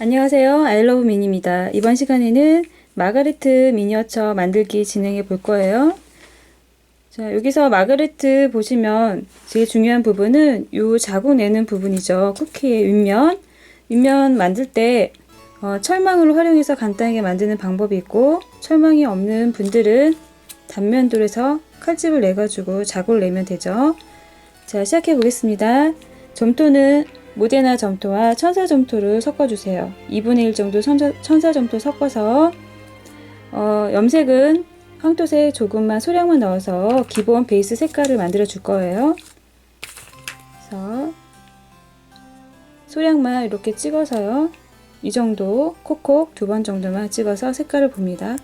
안녕하세요. 아이러브 미니입니다. 이번 시간에는 마가레트 미니어처 만들기 진행해 볼 거예요. 자, 여기서 마가레트 보시면 제일 중요한 부분은 요 자국 내는 부분이죠. 쿠키의 윗면. 윗면 만들 때 어, 철망을 활용해서 간단하게 만드는 방법이 있고 철망이 없는 분들은 단면돌에서 칼집을 내가지고 자국을 내면 되죠. 자, 시작해 보겠습니다. 점토는 모데나 점토와 천사 점토를 섞어주세요. 2분의 1 정도 천사, 천사 점토 섞어서 어, 염색은 황토색 조금만 소량만 넣어서 기본 베이스 색깔을 만들어 줄 거예요. 그래서 소량만 이렇게 찍어서요. 이 정도 콕콕 두 번 정도만 찍어서 색깔을 봅니다.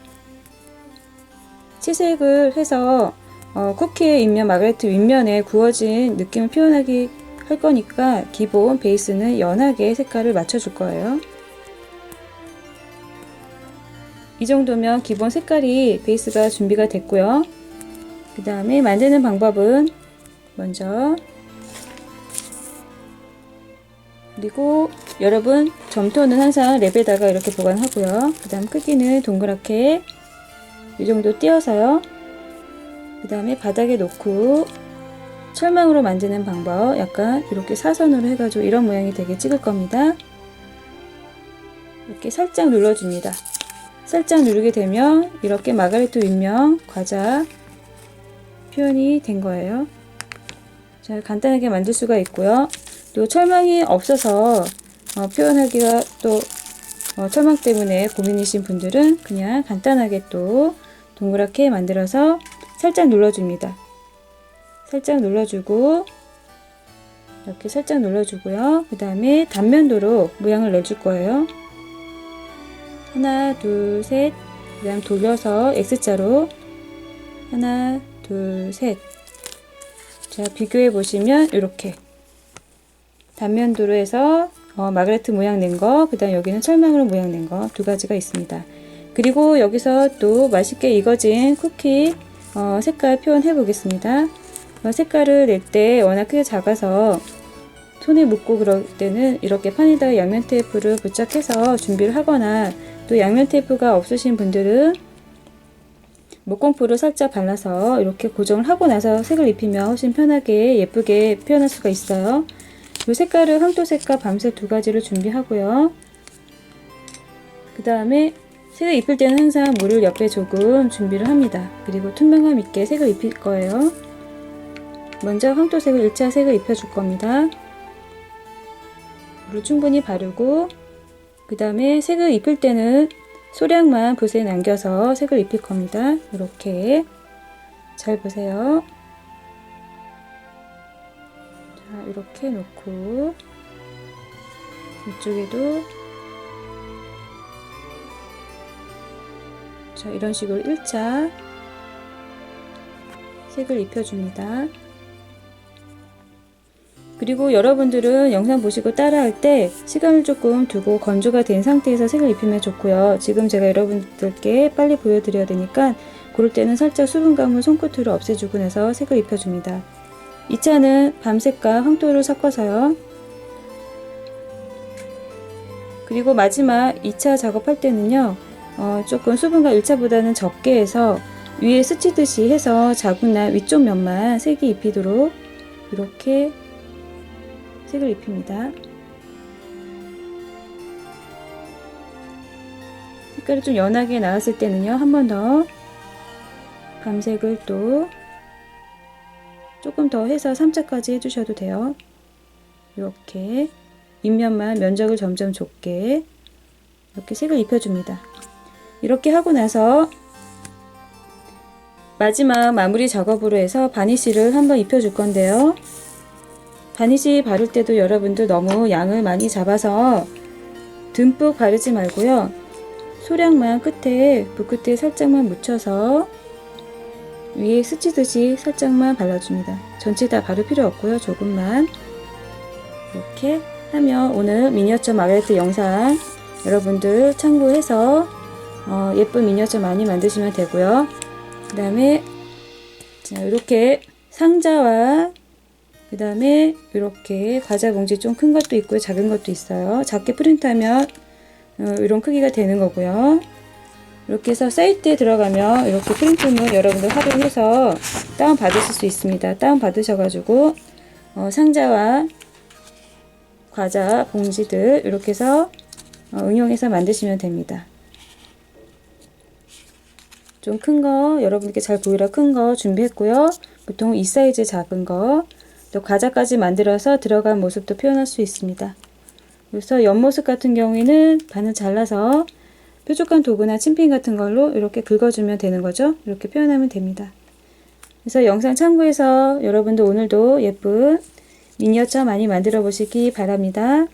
치색을 해서 어, 쿠키의 윗면 마그레트 윗면에 구워진 느낌을 표현하기 할 거니까 기본 베이스는 연하게 색깔을 맞춰줄 거예요. 이 정도면 기본 색깔이 베이스가 준비가 됐고요. 그 다음에 만드는 방법은 먼저 그리고 여러분 점토는 항상 랩에다가 이렇게 보관하고요. 그 다음 크기는 동그랗게 이 정도 띄어서요. 그 다음에 바닥에 놓고 철망으로 만드는 방법 약간 이렇게 사선으로 해가지고 이런 모양이 되게 찍을 겁니다. 이렇게 살짝 눌러줍니다. 살짝 누르게 되면 이렇게 마가레트 윗면 과자 표현이 된 거예요. 자, 간단하게 만들 수가 있고요. 또 철망이 없어서 어, 표현하기가 또 어, 철망 때문에 고민이신 분들은 그냥 간단하게 또 동그랗게 만들어서 살짝 눌러줍니다. 살짝 눌러주고 이렇게 살짝 눌러주고요. 그 다음에 단면도로 모양을 내줄 거예요. 하나, 둘, 셋. 그 다음 돌려서 X자로 하나, 둘, 셋. 자, 비교해 보시면 이렇게 단면도로 해서 어, 마그레트 모양 낸 거, 그 다음 여기는 철망으로 모양 낸 거 두 가지가 있습니다. 그리고 여기서 또 맛있게 익어진 쿠키 어, 색깔 표현해 보겠습니다. 어, 색깔을 낼 때 워낙 크게 작아서 손에 묻고 그럴 때는 이렇게 판에다가 양면 테이프를 부착해서 준비를 하거나 또 양면 테이프가 없으신 분들은 목공풀을 살짝 발라서 이렇게 고정을 하고 나서 색을 입히면 훨씬 편하게 예쁘게 표현할 수가 있어요. 이 색깔을 황토색과 밤색 두 가지를 준비하고요. 그 다음에 색을 입힐 때는 항상 물을 옆에 조금 준비를 합니다. 그리고 투명함 있게 색을 입힐 거예요. 먼저 황토색을 1차 색을 입혀줄 겁니다. 물을 충분히 바르고 그 다음에 색을 입힐 때는 소량만 붓에 남겨서 색을 입힐 겁니다. 이렇게 잘 보세요. 자 이렇게 놓고 이쪽에도 자 이런 식으로 1차 색을 입혀줍니다. 그리고 여러분들은 영상 보시고 따라할 때 시간을 조금 두고 건조가 된 상태에서 색을 입히면 좋고요. 지금 제가 여러분들께 빨리 보여드려야 되니까 그럴 때는 살짝 수분감을 손끝으로 없애주고 나서 색을 입혀줍니다. 2차는 밤색과 황토를 섞어서요. 그리고 마지막 2차 작업할 때는요. 어, 조금 수분감 1차보다는 적게 해서 위에 스치듯이 해서 자국난 위쪽 면만 색이 입히도록 이렇게 색을 입힙니다. 색깔이 좀 연하게 나왔을 때는요, 한 번더 밤색을 또 조금 더 해서 3차까지 해주셔도 돼요. 이렇게 윗면만 면적을 점점 좁게 이렇게 색을 입혀줍니다. 이렇게 하고 나서 마지막 마무리 작업으로 해서 바니쉬를 한번 입혀줄 건데요. 바니쉬 바를 때도 여러분들 너무 양을 많이 잡아서 듬뿍 바르지 말고요. 소량만 끝에 붓끝에 살짝만 묻혀서 위에 스치듯이 살짝만 발라줍니다. 전체 다 바를 필요 없고요. 조금만 이렇게 하면 오늘 미니어처 마그레트 영상 여러분들 참고해서 어, 예쁜 미니어처 많이 만드시면 되고요. 그 다음에 이렇게 상자와 그 다음에 이렇게 과자 봉지 좀 큰 것도 있고요. 작은 것도 있어요. 작게 프린트하면 어, 이런 크기가 되는 거고요. 이렇게 해서 사이트에 들어가면 이렇게 프린트물 여러분들 활용해서 다운 받으실 수 있습니다. 다운 받으셔가지고 어, 상자와 과자 봉지들 이렇게 해서 어, 응용해서 만드시면 됩니다. 좀 큰 거 여러분께 잘 보이라 큰 거 준비했고요. 보통 이 사이즈 작은 거, 또 과자까지 만들어서 들어간 모습도 표현할 수 있습니다. 그래서 옆모습 같은 경우에는 반을 잘라서 뾰족한 도구나 침핀 같은 걸로 이렇게 긁어주면 되는 거죠. 이렇게 표현하면 됩니다. 그래서 영상 참고해서 여러분도 오늘도 예쁜 미니어처 많이 만들어 보시기 바랍니다.